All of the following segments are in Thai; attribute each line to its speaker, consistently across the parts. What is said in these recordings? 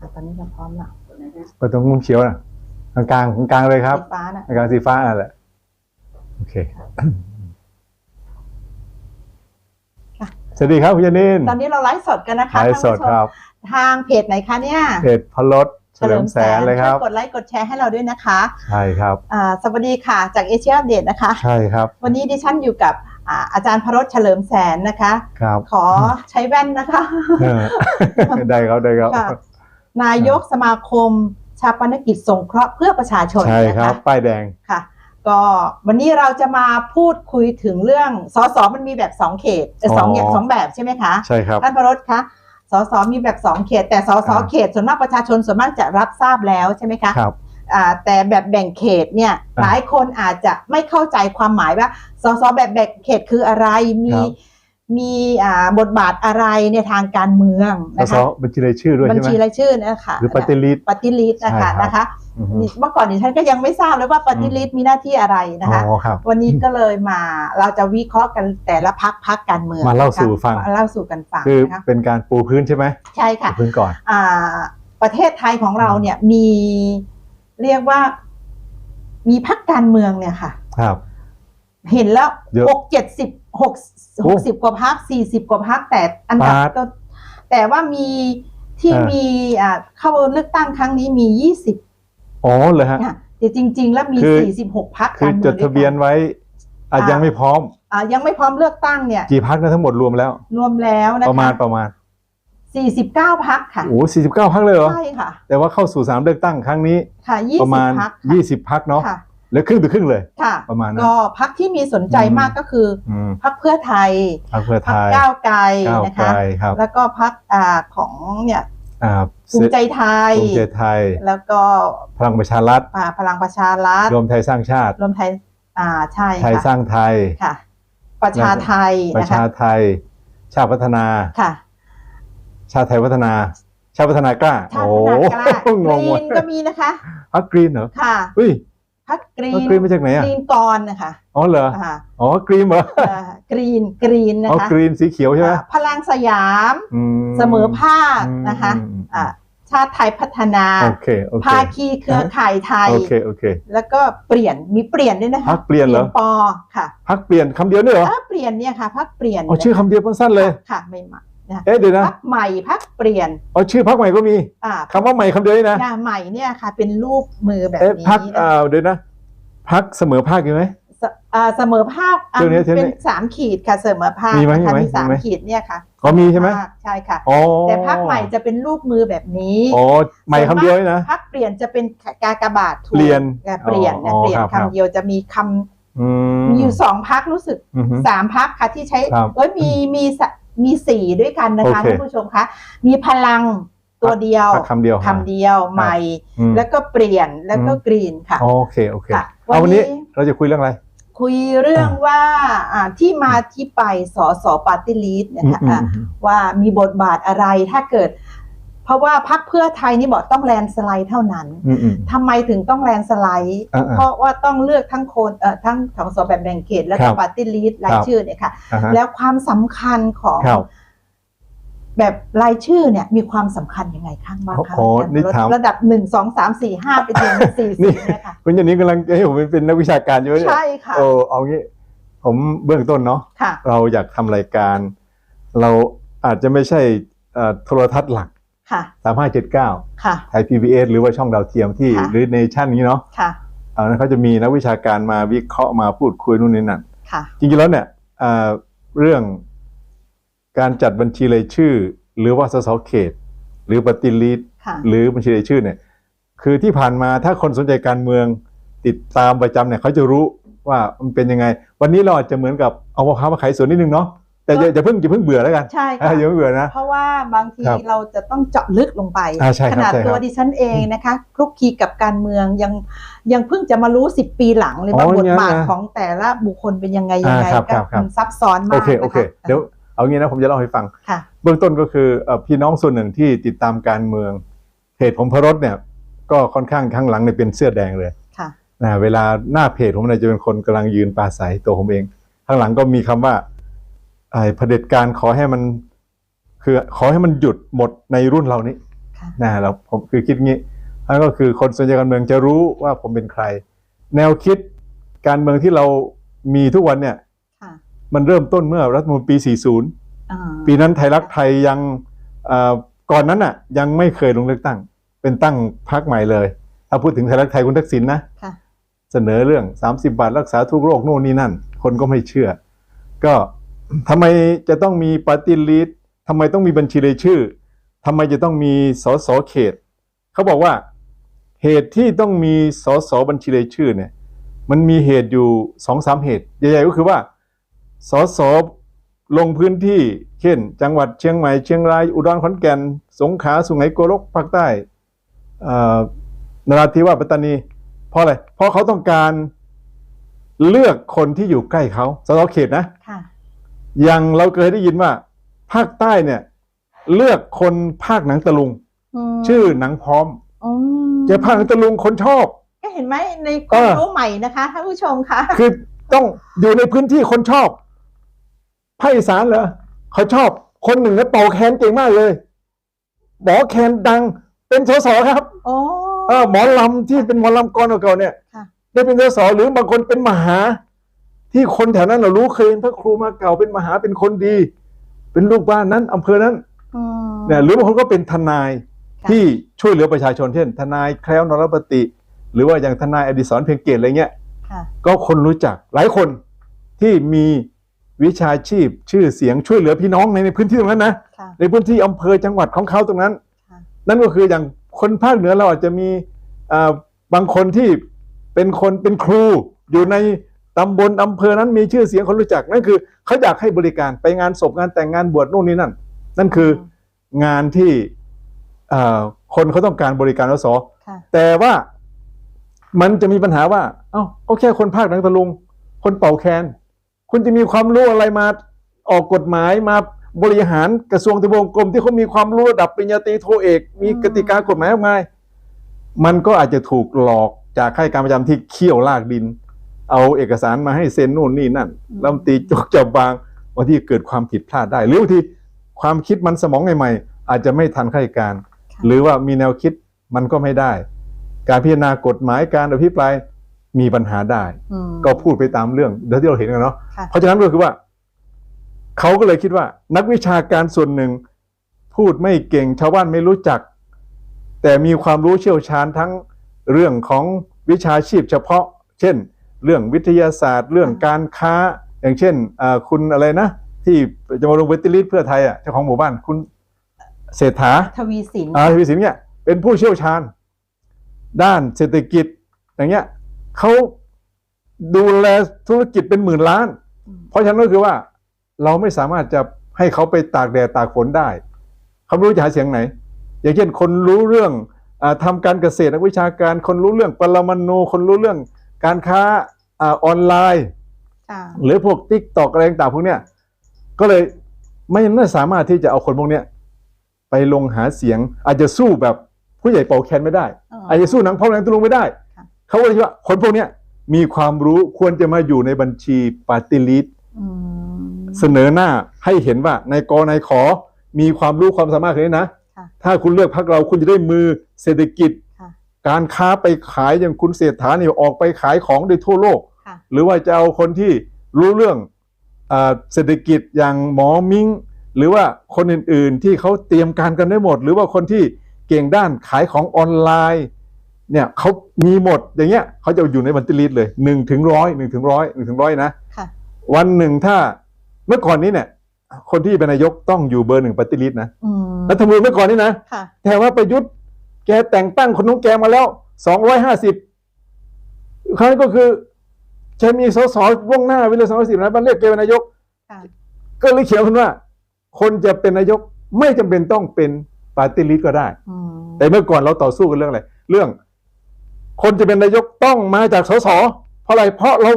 Speaker 1: อะตอนนี้เราพร้อมละ
Speaker 2: เปิดตรงมุมเขียวนะกลางกลางๆกลางๆเลยครับ
Speaker 1: สีฟ้าน่ะ
Speaker 2: กลางๆสีฟ้านั่นแหละโอเคสวัสดีครับคุณยานิน
Speaker 1: ตอนนี้เราไลฟ์สดกันนะคะ
Speaker 2: ไลฟ์สด
Speaker 1: ท่านผู้ชม
Speaker 2: ครับ
Speaker 1: ทางเพจไหนคะเนี่ย
Speaker 2: เพจพลดเฉลิมแสนเลยครับ
Speaker 1: ช่วกดไลค์กดแชร์ให้เราด้วยนะคะ
Speaker 2: ใช่ครับ
Speaker 1: อ่าสวัสดีค่ะจากเอเชียอัปเดตนะคะ
Speaker 2: ใช่ครับ
Speaker 1: วันนี้ดิฉันอยู่กับอ่าอาจารย์พรสเฉลิมแสนนะคะ
Speaker 2: ครับ
Speaker 1: ขอใช้แว่นนะคะ
Speaker 2: เออได้ครับได้ครับ
Speaker 1: ค่ะ นายกสมาคมชาปนกิจสงเคราะห์เพื่อประชาชน
Speaker 2: ใช่
Speaker 1: นะ
Speaker 2: ครั
Speaker 1: คะ
Speaker 2: บป้ายแดง
Speaker 1: ค่ะ ก็วันนี้เราจะมาพูดคุยถึงเรื่องสสมันมีแบบสองเขตเอ่อสอง
Speaker 2: อ๋อ
Speaker 1: อย่างสองแบบใช่ไหมคะ
Speaker 2: ใช่ครับ
Speaker 1: ท่านพรสคะสสมีแบบสองเขต แต่สส
Speaker 2: อ่า
Speaker 1: เขตส่วนมากประชาชนส่วนมากจะรับทราบแล้วใช่ไหมคะ
Speaker 2: ครับ
Speaker 1: อ่าแต่แบบแบ่งเขตเนี่ย
Speaker 2: อ่า
Speaker 1: หลายคนอาจจะไม่เข้าใจความหมายว่าสสแบบแบ่งเขตคืออะไรมี
Speaker 2: ครับ
Speaker 1: มีอ่าบทบาทอะไรในทางการเมือง
Speaker 2: ส
Speaker 1: นะ
Speaker 2: ส
Speaker 1: คะ
Speaker 2: บัญชีรายชื่อด้วย
Speaker 1: บัญ
Speaker 2: ใช่ไหม
Speaker 1: ชีรายชื่อนะคะ
Speaker 2: หรือปฏิริษี
Speaker 1: ปฏิริษนะ
Speaker 2: ใช่ครั
Speaker 1: คะ
Speaker 2: บ
Speaker 1: นะคะ
Speaker 2: อือฮึ
Speaker 1: เมื่อก่อนดิฉันก็ยังไม่ทราบเลยว่าปฏิริษีมีหน้าที่อะไรนะคะ
Speaker 2: อ๋อครับ
Speaker 1: วันนี้ก็เลยมาเราจะวิเคราะห์กันแต่ละพักพักการเมือง
Speaker 2: มาเล่าสู่
Speaker 1: นะคะ
Speaker 2: ฟัง
Speaker 1: มาเล่าสู่กันฟัง
Speaker 2: คือ
Speaker 1: นะคะ
Speaker 2: เป็นการปูพื้นใช่ไหม
Speaker 1: ใช่ค่ะ
Speaker 2: ปูพื้นก่อน
Speaker 1: อ่าประเทศไทยของเราเนี่ยมีเรียกว่ามีพักการเมืองเนี่ยค่ะ
Speaker 2: ครับ
Speaker 1: เห็นแล้ว
Speaker 2: เยอะ
Speaker 1: หกเจ็ดสิบหก
Speaker 2: โอ้
Speaker 1: หกสิบกว่าพักสี่สิบกว่าพักแต่อันดับ
Speaker 2: ปาด
Speaker 1: ต้นแต่ว่ามีที่
Speaker 2: อ่ามี
Speaker 1: มีอ่าเข้าเลือกตั้งครั้งนี้มียี่สิบ
Speaker 2: อ๋อเลยฮะ
Speaker 1: นะแต่จริง ๆ แล้วมี
Speaker 2: คือ
Speaker 1: สี่สิบหกพัก
Speaker 2: คือ
Speaker 1: การเมื
Speaker 2: จ
Speaker 1: อง
Speaker 2: ดทะเบียนไว้อาจ
Speaker 1: อ่ายั
Speaker 2: ยังไม่พร้อม
Speaker 1: อ่ายังไม่พร้อมเลือกตั้งเนี่ย
Speaker 2: กี่พักนะทั้งหมดรวมแล้ว
Speaker 1: รวมแล้วนะ
Speaker 2: ประมาณ
Speaker 1: คะ
Speaker 2: ประมาณ
Speaker 1: สี่สิบเก้าพักค่ะ
Speaker 2: โอ้สี่สิบเก้าพักเลยเหรอ
Speaker 1: ใช่ค่ะ
Speaker 2: แต่ว่าเข้าสู่สามเลือกตั้งครั้งนี้
Speaker 1: ค่ะยี่
Speaker 2: ประ
Speaker 1: สิบ
Speaker 2: มาณ
Speaker 1: พัก
Speaker 2: ยี่สิบพักเนาะ
Speaker 1: ค่ะ
Speaker 2: เหลือครึ่งต่อครึ่งเลย
Speaker 1: ค่ะ
Speaker 2: ประมาณนั้น
Speaker 1: ก็พักที่มีสนใจ
Speaker 2: อืม
Speaker 1: มากก็คือ
Speaker 2: อืม
Speaker 1: พักเพื่อไทย
Speaker 2: พักเพื่อ
Speaker 1: พั
Speaker 2: ไท
Speaker 1: ก
Speaker 2: ย
Speaker 1: ก้าวไกล
Speaker 2: ก้าว
Speaker 1: นะ
Speaker 2: ไกล
Speaker 1: คะ
Speaker 2: ครับ
Speaker 1: แล้วก็พักอ่าของเนี่ย
Speaker 2: อ่า
Speaker 1: ภูมิใจไทย
Speaker 2: ภูมิใจไทย
Speaker 1: แล้วก็
Speaker 2: พลังประชารัฐ
Speaker 1: อ่าพลังประชารัฐ
Speaker 2: รวมไทยสร้างชาติ
Speaker 1: รวมไทยอ่าใช่
Speaker 2: ไทยส
Speaker 1: ค่ะ
Speaker 2: ร้างไทย
Speaker 1: ค่ะ ประชาไทย
Speaker 2: ประ
Speaker 1: นะ
Speaker 2: ชา
Speaker 1: คะ
Speaker 2: ไทย ชาติพัฒนา
Speaker 1: ค่ะ
Speaker 2: ชาติไทยพัฒนา ชาติพัฒนากล้า
Speaker 1: ชาติพัฒนากล้า
Speaker 2: โอ้
Speaker 1: ก
Speaker 2: งง
Speaker 1: รี
Speaker 2: ว่ะ
Speaker 1: นก็มีนะคะ
Speaker 2: พักกรีนเหรอ
Speaker 1: ค่ะ
Speaker 2: เฮ้ย
Speaker 1: พักกรี
Speaker 2: พัก
Speaker 1: น
Speaker 2: กรีนมาจากไหนอะ
Speaker 1: กรีนกรนะคะ
Speaker 2: อ๋อเหรอ
Speaker 1: ค่ะ
Speaker 2: อ๋อกรีนเหรอ
Speaker 1: อ่ากรีนกรีนนะ
Speaker 2: อ๋อ
Speaker 1: คะ
Speaker 2: กรีนสีเขียวใช่ไหม
Speaker 1: อ่าพลังสยาม
Speaker 2: อื
Speaker 1: เสมอภาคนะคะ
Speaker 2: อืม
Speaker 1: อ่าชาติไทยพัฒนา
Speaker 2: โอเคโอเค
Speaker 1: ภาคีเครือข่ายไทย
Speaker 2: โอเคโอเค
Speaker 1: แล้วก็เปลี่ยนมีเปลี่ยนด้วยนะคะ
Speaker 2: พักเปลี่ยนเหรอ
Speaker 1: ปอค่ะ
Speaker 2: พักเปลี่ยนคำเดียวนี่เหรอ
Speaker 1: ถ้าเปลี่ยนเนี่ยค่ะพักเปลี่ยน
Speaker 2: อ๋อชื่อคำเดียวสั้นๆเลย
Speaker 1: ค่ะไม่ใหม่นะคะ
Speaker 2: เอ๊ะเดี๋ยวนะ
Speaker 1: พักใหม่พักเปลี่ยน
Speaker 2: อ๋อชื่อพักใหม่ก็มี
Speaker 1: อ่า
Speaker 2: คำว่าใหม่คำเดียวนี่นะ
Speaker 1: หน้าใหม่เนี่ยค่ะ เป็นรูปมือแบบ
Speaker 2: เอ๊ะ
Speaker 1: นี้
Speaker 2: พัก
Speaker 1: นะ
Speaker 2: อ่าเดี๋ยวนะพักเสมอภาคอยู่ไหม
Speaker 1: เสอ่าเสมอภาคอะ
Speaker 2: เรื่องนี้เรื่องนี้
Speaker 1: เป็นสามขีดค่ะเสมอภาค
Speaker 2: มีไหม
Speaker 1: นะคะ
Speaker 2: มีไหม
Speaker 1: มีสาม
Speaker 2: มีไหม
Speaker 1: ขีดเนี่ยค่ะ
Speaker 2: อ๋อมีใช่ไหม
Speaker 1: ภาคใช่ค่ะ
Speaker 2: อ๋อ
Speaker 1: แต่พักใหม่จะเป็นรูปมือแบบนี้
Speaker 2: อ๋อใหม่คำเดียวนี่นะ
Speaker 1: พักเปลี่ยนจะเป็นกากบาทถูก
Speaker 2: เปลี่ยน
Speaker 1: อ่าเปลี่ยนนะ
Speaker 2: อ๋อ
Speaker 1: เปลี่ยน
Speaker 2: ครับครับ
Speaker 1: คำเดียวจะมีคำ
Speaker 2: อืม
Speaker 1: มีอยู่สองพักรู้สึก
Speaker 2: อือฮึ
Speaker 1: สามพักค่ะที่ใช้
Speaker 2: ครับ
Speaker 1: เอ้ยมีมีสะ มีสี่ด้วยกันนะคะ
Speaker 2: โอเค
Speaker 1: ท่านผู้ชมคะมีพลังตัวเดียว
Speaker 2: พักคำเดียว
Speaker 1: คำเดียวใหม่
Speaker 2: อืม
Speaker 1: แล้วก็เปลี่ยนแล้วก็
Speaker 2: อืม
Speaker 1: กรีนค่ะ
Speaker 2: โอเคโอเค
Speaker 1: ค่ะ
Speaker 2: เอา
Speaker 1: วั
Speaker 2: วันน
Speaker 1: นี้
Speaker 2: นี้เราจะคุยเรื่องอะไร
Speaker 1: คุยเรื่องว่าอ่าที่มาที่ไปสอสอปาร์ตี้ลีดนะคะ
Speaker 2: อืม
Speaker 1: อะ
Speaker 2: อืม
Speaker 1: ว่ามีบทบาทอะไรถ้าเกิดเพ ราะว่าพักเพื่อไทยนี่บอกต้องแลนด์สไลด์เท่านั้น
Speaker 2: อืมอืม
Speaker 1: ทำไมถึงต้องแลนด์สไลด์
Speaker 2: อ่าๆ
Speaker 1: เพราะว่าต้องเลือกทั้งคนเอ่อทั้งของสอแบบแบ่งเขตและ
Speaker 2: ครั
Speaker 1: ก็
Speaker 2: บ
Speaker 1: ปาร์ตี้ลีดราย
Speaker 2: ครับ
Speaker 1: ชื่อเนี่ยค่ะ
Speaker 2: อ่าฮะ
Speaker 1: แล้วความสำคัญของ
Speaker 2: ครับ
Speaker 1: แบบรายชื่อเนี่ยมีความสำคัญยังไงข้างบ้างคะ
Speaker 2: โอ้โหนี่ถาม
Speaker 1: ระดับหนึ่งสองสามสี่ห้าไปถึงสี่สิ
Speaker 2: นี่
Speaker 1: บเนี่ยค่ะ
Speaker 2: คุณยันนี้กำลังจะให้ผมเป็นนักวิชาการอยู่ไหมเนี่ย
Speaker 1: ใช่ค่ะ
Speaker 2: โอ้เอางี้ผมเบื้องต้นเนาะ
Speaker 1: ค่ะ
Speaker 2: เราอยากทำรายการ เราอาจจะไม่ใช่เอ่อโทรทัศน์หลัก
Speaker 1: ค่ะ
Speaker 2: 3579
Speaker 1: ค่ะ
Speaker 2: ไทย PBS หรือว่าช่องดาวเทียมที่
Speaker 1: ค่ะ
Speaker 2: หรือเนชั่นนี้เนาะ
Speaker 1: ค่ะ
Speaker 2: เอานั้นเขาจะมีนักวิชาการมาวิเคราะห์มาพูดคุยนู่นนี่นั่น
Speaker 1: ค่ะ
Speaker 2: จริงๆแล้วเนี่ยเอ่อเรื่องการจัดบัญชีรายชื่อ หรือว่าสสเขต หรือปฏิริษ
Speaker 1: ค่ะ
Speaker 2: หรือบัญชีรายชื่อเนี่ย คือที่ผ่านมาถ้าคนสนใจการเมืองติดตามประจำเนี่ยเขาจะรู้ว่ามันเป็นยังไง วันนี้เราอาจจะเหมือนกับเอามะพร้าวมาขายสวนนิดนึงเนาะ แต่อย่าอย่าเพิ่งอย่าเพิ่งเบื่อแล้วกัน
Speaker 1: ใช่
Speaker 2: อ่า
Speaker 1: ค่ะ
Speaker 2: อย่าเพิ่งเบื่อนะ
Speaker 1: เพราะว่าบางที
Speaker 2: ครับ
Speaker 1: เราจะต้องเจาะลึกลงไป
Speaker 2: อ่าใช่ครับ
Speaker 1: ขนาด
Speaker 2: ใช่ครับ
Speaker 1: ตัวดิฉันเองนะคะคลุกคลีกับการเมืองยังยังเพิ่งจะมารู้สิบปีหลังเลย
Speaker 2: อ๋อ
Speaker 1: ว่าบท
Speaker 2: เนี่ย
Speaker 1: บาท
Speaker 2: นะ
Speaker 1: ของแต่ละบุคคลเป็นยังไงยังไง
Speaker 2: อ่าครับ
Speaker 1: ก็
Speaker 2: ครับครับ
Speaker 1: มันซับซ้อนมา
Speaker 2: โอกเคโอเค
Speaker 1: นะคะ
Speaker 2: เดี๋ยวเอางี้นะผมจะเล่าให้ฟัง
Speaker 1: ค่ะ
Speaker 2: เบื้องต้นก็คือเอ่อพี่น้องส่วนหนึ่งที่ติดตามการเมืองเพจผมพรสเนี่ย ก็ค่อนข้างข้างหลังเนี่ยเป็นเสื้อแดงเลย
Speaker 1: ค่ะ
Speaker 2: นะเวลาหน้าเพจผมเนี่ยจะเป็นคนกำลังยืนปราศัยตัวผมเอง ข้างหลังก็มีคำว่า ไอ้เผด็จการขอให้มันคือขอให้มันหยุดหมดในรุ่นเรานี้
Speaker 1: ค่ะ
Speaker 2: นะเราผมคือคิดงี้นั่นก็คือคนส่วนใหญ่การเมืองจะรู้ว่าผมเป็นใคร แนวคิดการเมืองที่เรามีทุกวันเนี่ย
Speaker 1: ค่ะ
Speaker 2: มันเริ่มต้นเมื่อรัฐธรรมนูลปี 40
Speaker 1: อ่า
Speaker 2: ปีนั้นไทยรักไทยยังเอ่อก่อนนั้นอะยังไม่เคยลงเลือกตั้ง เป็นตั้งพรรคใหม่เลย ถ้าพูดถึงไทยรักไทยคุณทักษิณนะ
Speaker 1: ค่ะ
Speaker 2: เสนอเรื่อง 30 บาทรักษาทุกโรคโน่นนี่นั่น คนก็ไม่เชื่อ ก็ ทำไมจะต้องมีปฏิริษทำไมต้องมีบัญชีรายชื่อทำไมจะต้องมีสสเขต เขาบอกว่าเหตุที่ต้องมีสสบัญชีรายชื่อเนี่ย มันมีเหตุอยู่สองสามเหตุ ใหญ่ๆก็คือว่าสสลงพื้นที่เช่น จังหวัดเชียงใหม่เชียงรายอุดรขอนแก่น สงขลาสุไหงโกลกภาคใต้นราธิวาสปัตตานี เพราะอะไร เพราะเขาต้องการเลือกคนที่อยู่ใกล้เขาสสเขตนะ
Speaker 1: ค่ะ
Speaker 2: อย่างเราเคยได้ยินว่า ภาคใต้เนี่ย เลือกคนภาคหนังตะลุง
Speaker 1: ม
Speaker 2: ชื่อหนังพร้อม
Speaker 1: อืม
Speaker 2: เจะภาคหนังตะลุงคนชอบ
Speaker 1: ก็เห็นไหมในความ
Speaker 2: เออ
Speaker 1: รู้ใหม่นะคะท่านผู้ชมคะ
Speaker 2: คือต้องอยู่ในพื้นที่คนชอบภาคอีสานเหรอเขาชอบ คนหนึ่งก็เป่าแคนเก่งมากเลยหมอแคนดังเป็นสสครับ
Speaker 1: โอ้
Speaker 2: เออหมอลำที่เป็นหมอลำกรเก่าๆเนี่ย
Speaker 1: ค่ะ
Speaker 2: ได้เป็นสสหรือบางคนเป็นมหา ที่คนแถวนั้นเรารู้เคยเห็นพระครูมาเก่าเป็นมหาเป็นคนดี เป็นลูกบ้านนั้นอำเภอนั้น
Speaker 1: อืม
Speaker 2: เนี่ยหรือบางคนก็เป็นทนาย
Speaker 1: ค่ะ
Speaker 2: ที่ช่วยเหลือประชาชนเช่น ทนายแคล้วนรปฏิหรือว่าอย่างทนายอดิศรเพียงเกตอะไรเงี้ย
Speaker 1: ค่ะ
Speaker 2: ก็คนรู้จักหลายคนที่มีวิชาชีพชื่อเสียงช่วยเหลือพี่น้องในในพื้นที่ตรงนั้นนะ
Speaker 1: ค่ะ
Speaker 2: ในพื้นที่อำเภอจังหวัดของเขาตรงนั้น
Speaker 1: ค่ะ
Speaker 2: นั่นก็คืออย่างคนภาคเหนือเราอาจจะมีอ่าบางคนที่เป็นคนเป็นครูอยู่ใน ตำบลอำเภอนั้นมีชื่อเสียงคนรู้จักนั่นคือเขาอยากให้บริการไปงานศพงานแต่งงานบวชนู่นนี่นั่น นั่นคืองานที่อ่าคนเขาต้องการบริการอส
Speaker 1: ค่ะ
Speaker 2: แต่ว่ามันจะมีปัญหาว่า เอ้าก็แค่คนภาคหนังตะลุง คนเป่าแคน คุณจะมีความรู้อะไรมาออกกฎหมายมาบริหารกระทรวงทบวงกรมที่เขามีความรู้ระดับปริญญาตรีโทเอก มีกติกากฎหมายออกมามันก็อาจจะถูกหลอกจากข้าราชการประจำที่เคี่ยวลากดิน เอาเอกสารมาให้เซ็นนู่นนี่นั่น
Speaker 1: อืม
Speaker 2: ลำตีจกจับบางบางทีเกิดความผิดพลาดได้ หรือบางทีความคิดมันสมองใหม่ๆอาจจะไม่ทันข้าราชการ
Speaker 1: ค่ะ
Speaker 2: หรือว่ามีแนวคิดมันก็ไม่ได้ การพิจารณากฎหมายการอภิปรายมีปัญหาได้
Speaker 1: อืม
Speaker 2: ก็พูดไปตามเรื่องเดี๋ยวที่เราเห็นกันเนาะ
Speaker 1: ค่ะ
Speaker 2: เพราะฉะนั้นก็คือว่าเขาก็เลยคิดว่า นักวิชาการส่วนหนึ่ง พูดไม่เก่งชาวบ้านไม่รู้จัก แต่มีความรู้เชี่ยวชาญทั้งเรื่องของวิชาชีพเฉพาะ เช่น เรื่องวิทยาศาสตร์ เรื่องการค้า อย่างเช่นอ่าคุณอะไรนะ ที่จะมาลงเวทีลิสเพื่อไทยอะเจ้าของหมู่บ้านคุณเศรษฐา
Speaker 1: ทวีสิน
Speaker 2: อาทวีสินเนี่ยเป็นผู้เชี่ยวชาญ ด้านเศรษฐกิจอย่างเงี้ยเขาดูแลธุรกิจเป็นหมื่นล้าน
Speaker 1: อืม
Speaker 2: เพราะฉะนั้นก็คือว่าเราไม่สามารถจะให้เขาไปตากแดดตากฝนได้เขาไม่รู้จะหาเสียงไหน อย่างเช่นคนรู้เรื่องอาทำการเกษตรนักวิชาการ คนรู้เรื่องปรมาณูคนรู้เรื่อง การค้าอาออนไลน์
Speaker 1: ค่ะ
Speaker 2: หรือพวกติ๊กตอกอะไรต่างๆพวกเนี้ยก็เลยไม่ไม่สามารถที่จะเอาคนพวกเนี้ยไปลงหาเสียง อาจจะสู้แบบผู้ใหญ่เป่าแคนไม่ได้ อาจจะสู้หนังพ่อแรงตุลุงไม่ได้
Speaker 1: ค่ะ
Speaker 2: เขาก็เลยคิดว่าคนพวกเนี้ยมีความรู้ควรจะมาอยู่ในบัญชีปาร์ตี้ลิส
Speaker 1: อืม
Speaker 2: เสนอหน้าให้เห็นว่าในกในขอมีความรู้ความสามารถคนนี้นะ
Speaker 1: ค่ะ
Speaker 2: ถ้าคุณเลือกพรรคเราคุณจะได้มือเศรษฐกิจ
Speaker 1: ค่ะ
Speaker 2: การค้าไปขายอย่างคุณเศรษฐาเนี่ยออกไปขายของได้ทั่วโลก
Speaker 1: ค่ะ
Speaker 2: หรือว่าจะเอาคนที่รู้เรื่องอาเศรษฐกิจอย่างหมอมิงหรือว่าคนอื่นๆที่เขาเตรียมการกันได้หมด หรือว่าคนที่เก่งด้านขายของออนไลน์เนี่ยเขามีหมดอย่างเงี้ยเขาจะอยู่ในบัญชีลิสต์เลยหนึ่งถึงร้อยหนึ่งถึงร้อยหนึ่งถึงร้อยนะ
Speaker 1: ค่ะ
Speaker 2: วันหนึ่งถ้าเมื่อก่อนนี้เนี่ย คนที่เป็นนายกต้องอยู่เบอร์หนึ่งปฏิริษีนะ
Speaker 1: อืม
Speaker 2: รัฐธรรมนูญเมื่อก่อนนี้นะ
Speaker 1: ค่ะ
Speaker 2: แต่ว่าประยุทธ์ แกแต่งตั้งคนน้องแกมาแล้วสองร้อยห้าสิบครั้งก็คือจะมีสสว่วงหน้าไปเลยสองร้อยสิบนะมันเรียกแกเป็นนายก
Speaker 1: ค่ะ
Speaker 2: ก็เลยเขียนขึ้นว่า คนจะเป็นนายกไม่จำเป็นต้องเป็นปาร์ตี้ลิสต์ก็ได้
Speaker 1: อืม
Speaker 2: แต่เมื่อก่อนเราต่อสู้กันเรื่องอะไร เรื่อง คนจะเป็นนายกต้องมาจากสสเพราะอะไร เพราะเรา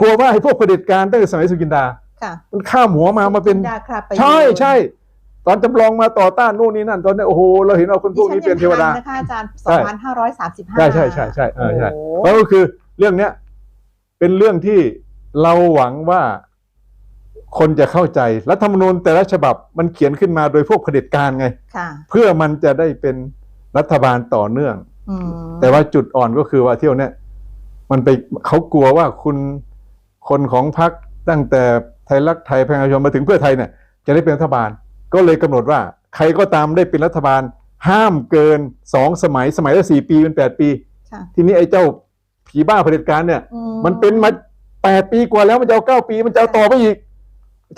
Speaker 2: กลัวว่าไอ้พวกเผด็จการตั้งแต่สมัยสุกินดา
Speaker 1: ค่ะ
Speaker 2: มันข้ามหัวมามาเป็น
Speaker 1: ดาครับไป
Speaker 2: ใช่
Speaker 1: อยู่
Speaker 2: ใช่ ตอนจำลองมาต่อต้านนู่นนี่นั่นตอนนี้โอ้โหเราเห็นว่าคนพวกนี้เป็นเทวดา
Speaker 1: ดิฉันยังทันนะคะอาจารย์
Speaker 2: ใช่
Speaker 1: 2535
Speaker 2: ใช่ใช่ใช่ใช่เออใช่
Speaker 1: โอ้
Speaker 2: เพราะก็คือเรื่องเนี้ยเป็นเรื่องที่เราหวังว่าคนจะเข้าใจรัฐธรรมนูญแต่ละฉบับมันเขียนขึ้นมาโดยพวกเผด็จการไง
Speaker 1: ค่ะ
Speaker 2: เพื่อมันจะได้เป็นรัฐบาลต่อเนื่อง
Speaker 1: อืม
Speaker 2: แต่ว่าจุดอ่อนก็คือว่าเที่ยวเนี้ยมันไปเขากลัวว่าคุณคนของพรรคตั้งแต่ไทยรักไทยประชาชนมาถึงเพื่อไทยเนี่ยจะได้เป็นรัฐบาล ก็เลยกำหนดว่า ใครก็ตามได้เป็นรัฐบาล ห้ามเกินสองสมัยสมัยละสี่ปีเป็นแปดปี
Speaker 1: ค่ะ
Speaker 2: ทีนี้ไอ้เจ้าผีบ้าเผด็จการเนี่ย
Speaker 1: อื
Speaker 2: มันเป็นมาแปดปีกว่าแล้วมันจะเอาเก้าปี มันจะเอาต่อไปอีก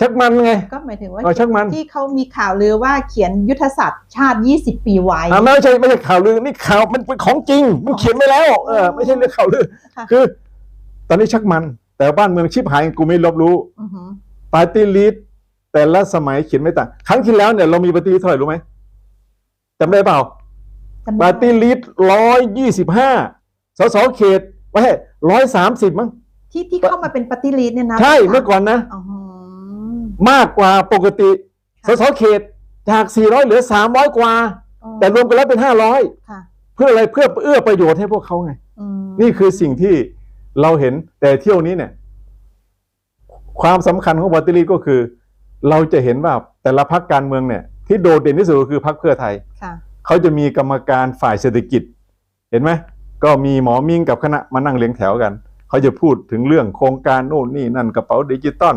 Speaker 2: ชักมันไง
Speaker 1: ก็หมายถึงว่า
Speaker 2: เอาชักมัน
Speaker 1: ที่เขามีข่าวลือว่าเขียนยุทธศาสตร์ชาติ20ปีไว้
Speaker 2: อ่าไม่ใช่ไม่ใช่ข่าวลือนี่ข่าวมันเป็นของจริง มันเขียนไว้แล้วเออไม่ใช่เรื่องข่าวลือ
Speaker 1: ค่ะ
Speaker 2: คือ ตอนนี้ชักมัน แต่บ้านเมืองชิบหายกูไม่ลบรู้
Speaker 1: อือหือ
Speaker 2: ปาร์ตี้ลิสต์ แต่ละสมัยเขียนไม่ต่าง ครั้งที่แล้วเนี่ยเรามีปาร์ตี้ลิสต์เท่าไหร่รู้ไหมจำได้เปล่า
Speaker 1: จำได้
Speaker 2: ปาร์ตี้ลิสต์ร้อยยี่สิบห้าสสเขตไว้ร้อยสามสิบมั้ง
Speaker 1: ที่ที่เข้ามาเป็นปฏิริษีเนี่ยนะ
Speaker 2: ใช่เมื่อก่อนนะ
Speaker 1: อ๋อหือ
Speaker 2: มากกว่าปกติส
Speaker 1: ค่ะ
Speaker 2: สเขตจากสี่ร้อยเหลือสามร้อยกว่า
Speaker 1: อ๋อ
Speaker 2: แต่รวมกันแล้วเป็นห้าร้อย
Speaker 1: ค่ะ
Speaker 2: เพื่ออะไรเพื่อเอื้อประโยชน์ให้พวกเขาไง
Speaker 1: อืม
Speaker 2: นี่คือสิ่งที่เราเห็นแต่เที่ยวนี้เนี่ย ความสำคัญของปฏิริษีก็คือ เราจะเห็นว่าแต่ละพักการเมืองเนี่ยที่โดดเด่นที่สุดก็คือพักเพื่อไทย
Speaker 1: ค่ะ
Speaker 2: เขาจะมีกรรมการฝ่ายเศรษฐกิจ เห็นไหมก็มีหมอมิ่งกับคณะมานั่งเรียงแถวกัน เขาจะพูดถึงเรื่องโครงการโน่นนี่นั่นกระเป๋าดิจิตอล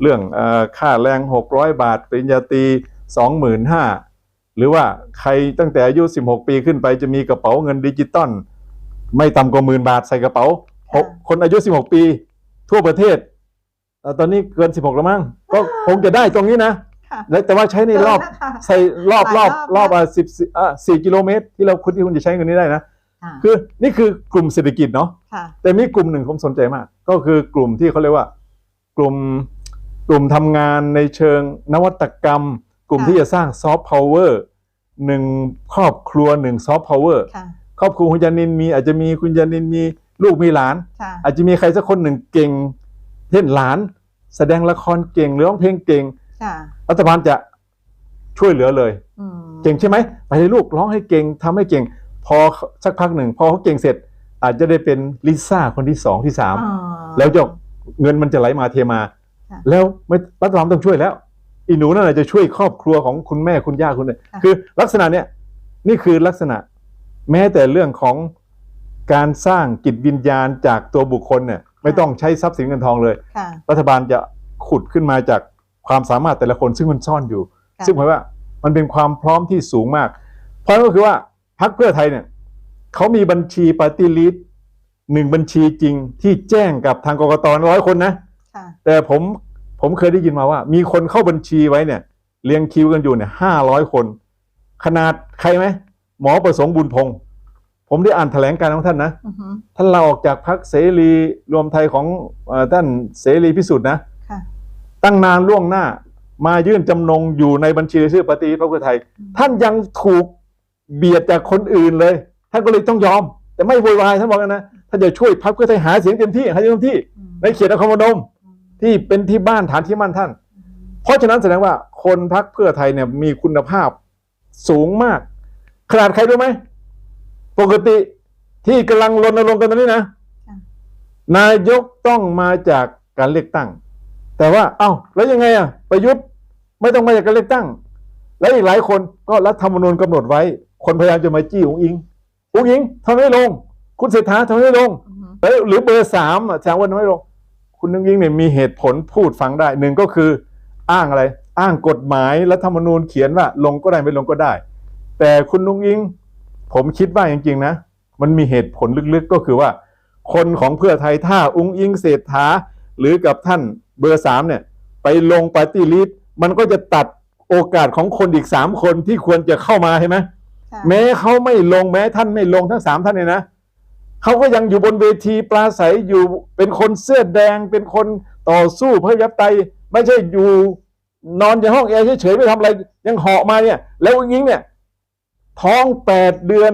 Speaker 2: เรื่องเออค่าแรง 600 บาทปริญญาตรี25,000หรือว่าใครตั้งแต่อายุ 16 ปีขึ้นไปจะมีกระเป๋าเงินดิจิตอลไม่ต่ำกว่าหมื่นบาทใส่กระเป๋าหกคนอายุ 16 ปี ทั่วประเทศ เอ่อตอนนี้เกิน 16 แล้วมั้งก็คงจะได้ตรงนี้นะ
Speaker 1: ค่ะ
Speaker 2: และแต่ว่าใช้ในรอบ
Speaker 1: เนะคะ
Speaker 2: ใส่รอบ
Speaker 1: ห
Speaker 2: ร
Speaker 1: ลา
Speaker 2: อยบ
Speaker 1: ร
Speaker 2: ร
Speaker 1: อ
Speaker 2: อ
Speaker 1: บบ
Speaker 2: อะสิบอะสี่กิโลเมตรที่เราคุณที่คุณจะใช้เงินนี้ได้นะ
Speaker 1: ค่ะ
Speaker 2: คือนี่คือกลุ่มเศรษฐกิจเนาะ
Speaker 1: ค่ะ
Speaker 2: แต่มีกลุ่มหนึ่งผมสนใจมาก ก็คือกลุ่มที่เขาเรียกว่า กลุ่มกลุ่มทำงานในเชิงนวัตกรรม กลุ่ม
Speaker 1: ค่ะ
Speaker 2: ที่จะสร้างซอฟต์พาวเวอร์หนึ่งครอบครัวหนึ่งซอฟต์พาวเวอร์
Speaker 1: ค่ะ
Speaker 2: ครอบครัวคุณยานินมีอาจจะมีคุณยานินมีลูกมีหลาน
Speaker 1: ค่ะ
Speaker 2: อาจจะมีใครสักคนหนึ่งเก่ง เช่นหลานแสดงละครเก่งหรือร้องเพลงเก่ง
Speaker 1: ค่ะ
Speaker 2: รัฐบาลจะช่วยเหลือเลย
Speaker 1: อืม
Speaker 2: เก่งใช่ไหมไปเลยลูกร้องให้เก่งทำให้เก่ง พอสักพักหนึ่งพอเขาเก่งเสร็จ อาจจะได้เป็นลิซ่าคนที่สองที่สาม
Speaker 1: อ๋อ
Speaker 2: แล้วจะเงินมันจะไหลมาเทมา
Speaker 1: ค่ะ
Speaker 2: แล้วไม่รัฐบาลต้องช่วยแล้ว อีหนูนั่นแหละจะช่วยครอบครัวของคุณแม่คุณย่าคุณเนี่ย
Speaker 1: ค่ะ
Speaker 2: คือ ลักษณะเนี้ยนี่คือลักษณะแม้แต่เรื่องของการสร้างจิตวิญญาณจากตัวบุคคลเนี่ย ไม่ต้องใช้ทรัพย์สินเงินทองเลย
Speaker 1: ค่ะ
Speaker 2: รัฐบาลจะขุดขึ้นมาจากความสามารถแต่ละคนซึ่งมันซ่อนอยู่
Speaker 1: ค่ะ
Speaker 2: ซึ่งหมายว่ามันเป็นความพร้อมที่สูงมาก เพราะนั่นก็คือว่าพรรคเพื่อไทยเนี่ยเขามีบัญชีปฏิริษหนึ่งบัญชีจริงที่แจ้งกับทางกกตร้อยคนนะ
Speaker 1: ค่ะ
Speaker 2: แต่ผมผมเคยได้ยินมาว่า มีคนเข้าบัญชีไว้เนี่ยเรียงคิวกันอยู่เนี่ยห้าร้อยคน ขนาดใครไหมหมอประสงค์บุญพงศ์ ผมได้อ่านแถลงการณ์ของท่านนะ
Speaker 1: อือหือ
Speaker 2: ท่านลาออกจากพรรคเสรีรวมไทยของเออท่านเสรีพิสุทธิ์นะ
Speaker 1: ค่ะ
Speaker 2: ตั้งนานล่วงหน้ามายื่นจำนงอยู่ในบัญชีรายชื่อปฏิริษีพรรคเพื่อไทย ท่านยังถูกเบียดจากคนอื่นเลย ท่านก็เลยต้องยอม แต่ไม่โวยวายท่านบอกกันนะท่านจะช่วยพรรคเพื่อไทยหาเสียงเต็มที่หาเสียงเต็มที่
Speaker 1: อืม
Speaker 2: ในเขตนครพนมที่เป็นที่บ้านฐานที่มั่นท่าน เพราะฉะนั้นแสดงว่าคนพรรคเพื่อไทยเนี่ยมีคุณภาพสูงมาก ขนาดใครรู้ไหม ปกติที่กำลังรณรงค์กันตอนนี้นะ
Speaker 1: ค่ะ
Speaker 2: นายกต้องมาจากการเลือกตั้ง แต่ว่า เอ้าแล้วยังไงอะประยุทธ์ไม่ต้องมาจากการเลือกตั้ง และอีกหลายคนก็รัฐธรรมนูญกำหนดไว้ คนพยายามจะมาจี้องอิงองอิงทำไมไม่ลง คุณเศรษฐาทำไมไม่ลง
Speaker 1: อือหือ
Speaker 2: แล้วหรือเบอร์สามอะแสดงว่าทำไมไม่ลง คุณนุ้งยิงเนี่ยมีเหตุผลพูดฟังได้หนึ่งก็คือ อ้างอะไร อ้างกฎหมายรัฐธรรมนูญเขียนว่า ลงก็ได้ไม่ลงก็ได้ แต่คุณนุ้งยิง ผมคิดว่าจริงๆนะ มันมีเหตุผลลึกๆก็คือว่า คนของเพื่อไทยถ้าอุ้งอิงเศรษฐาหรือกับท่านเบอร์สามเนี่ย ไปลงปาร์ตี้ลิสต์มันก็จะตัดโอกาสของคนอีกสามคนที่ควรจะเข้ามาใช่ไหม
Speaker 1: ค่ะ
Speaker 2: แม้เขาไม่ลงแม้ท่านไม่ลงทั้งสามท่านเนี่ยนะเขาก็ยังอยู่บนเวทีปราศัยอยู่เป็นคนเสื้อแดงเป็นคนต่อสู้เพื่อยับไตยไม่ใช่อยู่นอนในห้องแอร์เฉยๆไม่ทำอะไร ยังเหาะมาเนี่ย แล้วอุ้งอิงเนี่ย ท้องแปดเดือน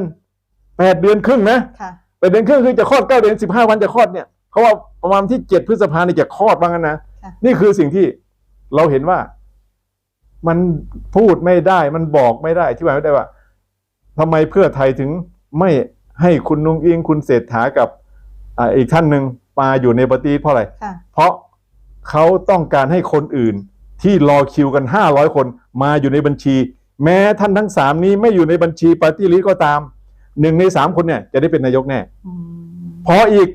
Speaker 2: แปดเดือนครึ่งนะ
Speaker 1: ค่ะ
Speaker 2: แปดเดือนครึ่งคือจะคลอดเก้าเดือนสิบห้าวันจะคลอดเนี่ยเขาว่าประมาณที่เจ็ดพฤษภาเนี่ยจะคลอดว่างั้นนะ
Speaker 1: ค่ะ
Speaker 2: นี่คือสิ่งที่เราเห็นว่า มันพูดไม่ได้ มันบอกไม่ได้ที่ไม่ได้ว่าทำไมเพื่อไทยถึงไม่ให้คุณนุงอิงคุณเศรษฐากับอ่าอีกท่านหนึ่งมาอยู่ในปฏิเพราะอะไร
Speaker 1: ค่ะ
Speaker 2: เพราะเขาต้องการให้คนอื่นที่รอคิวกัน500คนมาอยู่ในบัญชี แม้ท่านทั้งสามนี้ไม่อยู่ในบัญชีปาร์ตี้ลิสก็ตามหนึ่งในสามคนเนี่ยจะได้เป็นนายกแน่
Speaker 1: อืม
Speaker 2: พออีก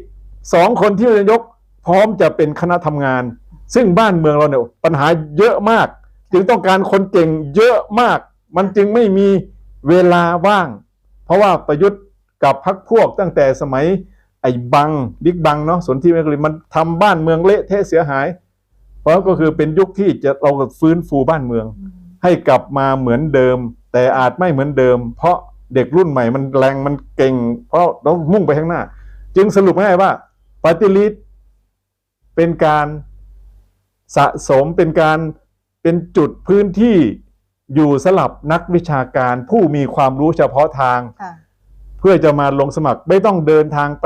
Speaker 2: สองคนที่เป็นนายกพร้อมจะเป็นคณะทำงาน ซึ่งบ้านเมืองเราเนี่ยปัญหาเยอะมาก จึงต้องการคนเก่งเยอะมาก มันจึงไม่มีเวลาว่าง เพราะว่าประยุทธ์กับพรรคพวกตั้งแต่สมัยไอ้บังบิ๊กบังเนาะสนที่เมกลินมันทำบ้านเมืองเละเทะเสียหาย เพราะก็คือเป็นยุคที่จะเราฟื้นฟูบ้านเมือง ให้กลับมาเหมือนเดิม แต่อาจไม่เหมือนเดิม เพราะเด็กรุ่นใหม่มันแรงมันเก่ง เพราะเรามุ่งไปข้างหน้า จึงสรุปง่ายๆว่าปฏิริษเป็นการสะสมเป็นการเป็นจุดพื้นที่อยู่สลับนักวิชาการผู้มีความรู้เฉพาะทาง
Speaker 1: ค่ะ
Speaker 2: เพื่อจะมาลงสมัครไม่ต้องเดินทางไป